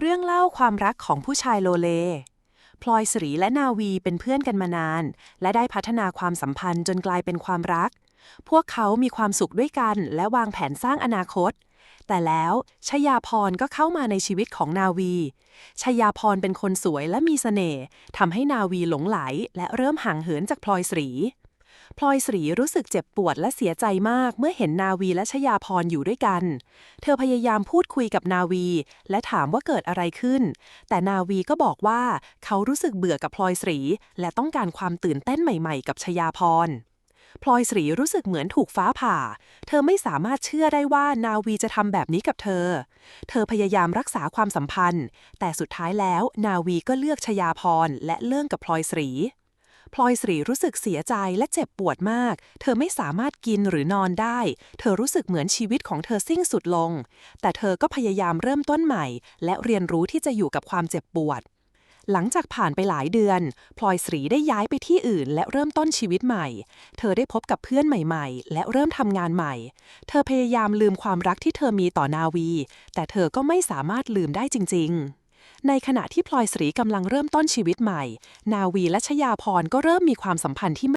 เรื่องเล่าความรักของผู้ชายโลเล พลอยสรีและนาวีเป็นเพื่อนกันมานาน และได้พัฒนาความสัมพันธ์จนกลายเป็นความรัก พวกเขามีความสุขด้วยกันและวางแผนสร้างอนาคต แต่แล้วชยาพรก็เข้ามาในชีวิตของนาวีชยาพรเป็นคนสวยและมีเสน่ห์ทำให้นาวีหลงไหล และเริ่มห่างเหินจากพลอยสรี พลอยสรีรู้สึกเจ็บปวดและเสียใจมากเมื่อเห็นนาวีและชยาพรอยู่ด้วยกัน เธอพยายามพูดคุยกับนาวี และถามว่าเกิดอะไรขึ้น แต่นาวีก็บอกว่าเขารู้สึกเบื่อกับพลอยสรี และต้องการความตื่นเต้นใหม่ๆ กับชยาพรพลอยสรีรู้สึกเหมือนถูกฟ้าผ่า เธอไม่สามารถเชื่อได้ว่านาวีจะทำแบบนี้กับเธอ เธอพยายามรักษาความสัมพันธ์ แต่สุดท้ายแล้วนาวีก็เลือกชยาพรและเลิกกับพลอยสรี พลอยสรีรู้สึกเสียใจและเจ็บปวดมาก เธอไม่สามารถกินหรือนอนได้ เธอรู้สึกเหมือนชีวิตของเธอสิ้นสุดลง แต่เธอก็พยายามเริ่มต้นใหม่ และเรียนรู้ที่จะอยู่กับความเจ็บปวด หลังจากผ่านไปหลายเดือน พลอยสรีได้ย้ายไปที่อื่น และเริ่มต้นชีวิตใหม่ เธอได้พบกับเพื่อนใหม่ๆ และเริ่มทำงานใหม่ เธอพยายามลืมความรักที่เธอมีต่อนาวี แต่เธอก็ไม่สามารถลืมได้จริง ๆ ในขณะที่พลอยสรีกำลังเริ่มต้นชีวิตใหม่ นาวีและชยาพรก็เริ่มมีความสัมพันธ์ที่